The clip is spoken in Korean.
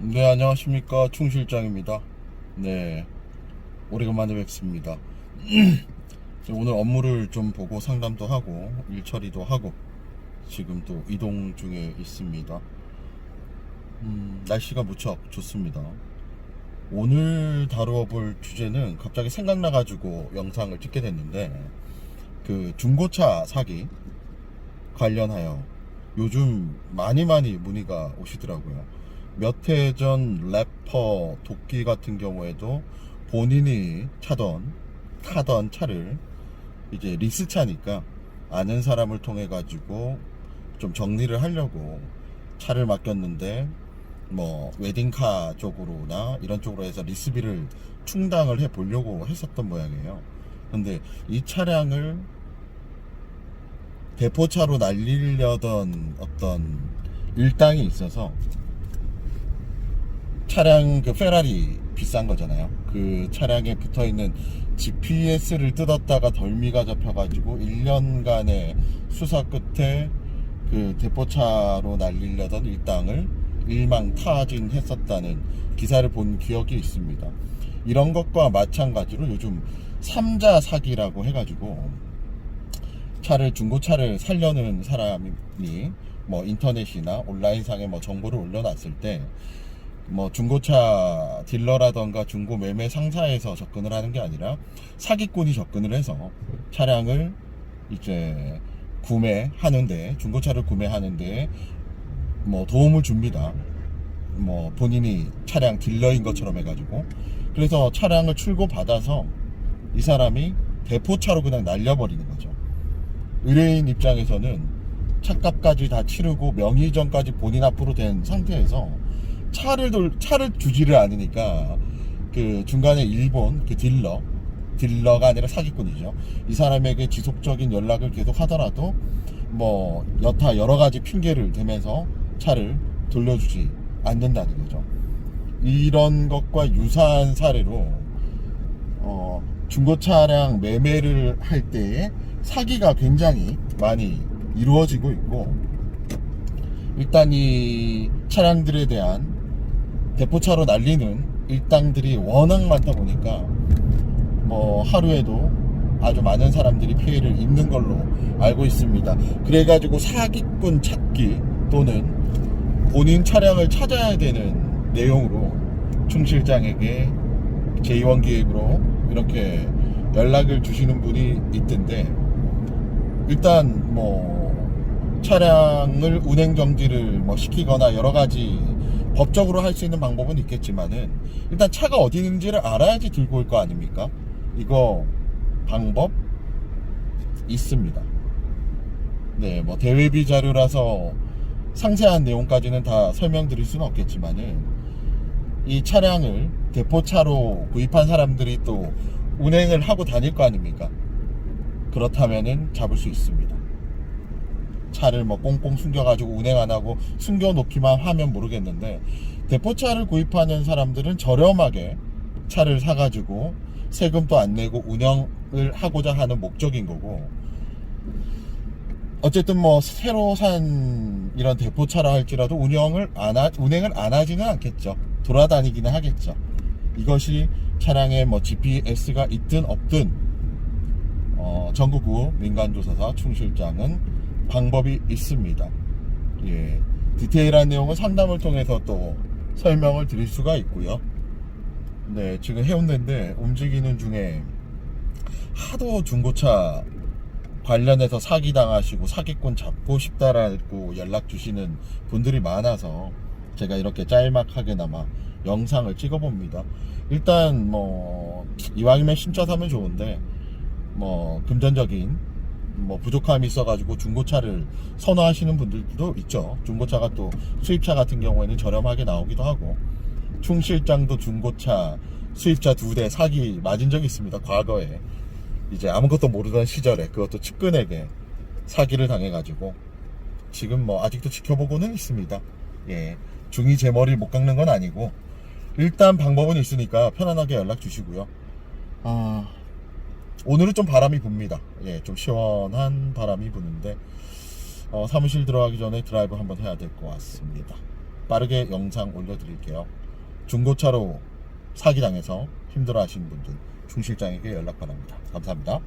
네, 안녕하십니까. 충 실장입니다. 네, 오래간만에 뵙습니다. 오늘 업무를 좀 보고 상담도 하고, 일 처리도 하고, 지금 또 이동 중에 있습니다. 음, 날씨가 무척 좋습니다. 오늘 다루어 볼 주제는 갑자기 생각나 가지고 영상을 찍게 됐는데, 그 중고차 사기 관련하여 요즘 많이 많이 문의가 오시더라고요. 몇 해 전 래퍼 도끼 같은 경우에도 본인이 차던 타던 차를 이제 리스 차니까 아는 사람을 통해 가지고 좀 정리를 하려고 차를 맡겼는데 뭐 웨딩카 쪽으로나 이런 쪽으로 해서 리스비를 충당을 해 보려고 했었던 모양이에요. 근데 이 차량을 대포차로 날리려던 어떤 일당이 있어서 차량 그 페라리 비싼 거잖아요. 그 차량에 붙어 있는 GPS를 뜯었다가 덜미가 잡혀가지고 1년간의 수사 끝에 그 대포차로 날리려던 일당을 일망타진했었다는 기사를 본 기억이 있습니다. 이런 것과 마찬가지로 요즘 삼자 사기라고 해가지고 차를 중고차를 살려는 사람이 뭐 인터넷이나 온라인상에 뭐 정보를 올려놨을 때 뭐 중고차 딜러라던가 중고 매매 상사에서 접근을 하는 게 아니라 사기꾼이 접근을 해서 차량을 이제 구매하는데 중고차를 구매하는데 뭐 도움을 줍니다. 뭐 본인이 차량 딜러인 것처럼 해가지고 그래서 차량을 출고 받아서 이 사람이 대포차로 그냥 날려버리는 거죠. 의뢰인 입장에서는 차값까지 다 치르고 명의전까지 본인 앞으로 된 상태에서 차를 돌 차를 주지를 않으니까 그 중간에 일본 그 딜러 딜러가 아니라 사기꾼이죠. 이 사람에게 지속적인 연락을 계속 하더라도 뭐 여타 여러 가지 핑계를 대면서 차를 돌려주지 않는다는 거죠. 이런 것과 유사한 사례로 어, 중고 차량 매매를 할 때에 사기가 굉장히 많이 이루어지고 있고 일단 이 차량들에 대한 대포차로 날리는 일당들이 워낙 많다 보니까 뭐 하루에도 아주 많은 사람들이 피해를 입는 걸로 알고 있습니다. 그래가지고 사기꾼 찾기 또는 본인 차량을 찾아야 되는 내용으로 충 실장에게 제2원 기획으로 이렇게 연락을 주시는 분이 있던데 일단 뭐 차량을 운행 정지를 뭐 시키거나 여러 가지 법적으로 할 수 있는 방법은 있겠지만은 일단 차가 어디 있는지를 알아야지 들고 올 거 아닙니까? 이거 방법 있습니다. 네, 뭐 대외비 자료라서 상세한 내용까지는 다 설명드릴 수는 없겠지만은 이 차량을 대포차로 구입한 사람들이 또 운행을 하고 다닐 거 아닙니까? 그렇다면은 잡을 수 있습니다. 차를 뭐 꽁꽁 숨겨가지고 운행 안 하고 숨겨놓기만 하면 모르겠는데 대포차를 구입하는 사람들은 저렴하게 차를 사가지고 세금도 안 내고 운영을 하고자 하는 목적인 거고 어쨌든 뭐 새로 산 이런 대포차라 할지라도 운영을 안 하, 운행을 안 하지는 않겠죠. 돌아다니기는 하겠죠. 이것이 차량에 뭐 GPS가 있든 없든 어, 전국구 민간조사사 충실장은 방법이 있습니다. 예, 디테일한 내용은 상담을 통해서 또 설명을 드릴 수가 있고요. 네, 지금 해운대인데 움직이는 중에 하도 중고차 관련해서 사기 당하시고 사기꾼 잡고 싶다라고 연락 주시는 분들이 많아서 제가 이렇게 짤막하게나마 영상을 찍어봅니다. 일단 뭐 이왕이면 신차 사면 좋은데 뭐 금전적인 뭐 부족함이 있어가지고 중고차를 선호하시는 분들도 있죠. 중고차가 또 수입차 같은 경우에는 저렴하게 나오기도 하고 충실장도 중고차 수입차 두 대 사기 맞은 적이 있습니다. 과거에 이제 아무것도 모르던 시절에 그것도 측근에게 사기를 당해가지고 지금 뭐 아직도 지켜보고는 있습니다. 예, 중이 제 머리 못 깎는 건 아니고 일단 방법은 있으니까 편안하게 연락 주시고요. 아 오늘은 좀 바람이 붑니다. 예, 좀 시원한 바람이 부는데 어, 사무실 들어가기 전에 드라이브 한번 해야 될 것 같습니다. 빠르게 영상 올려드릴게요. 중고차로 사기당해서 힘들어하시는 분들 충실장에게 연락 바랍니다. 감사합니다.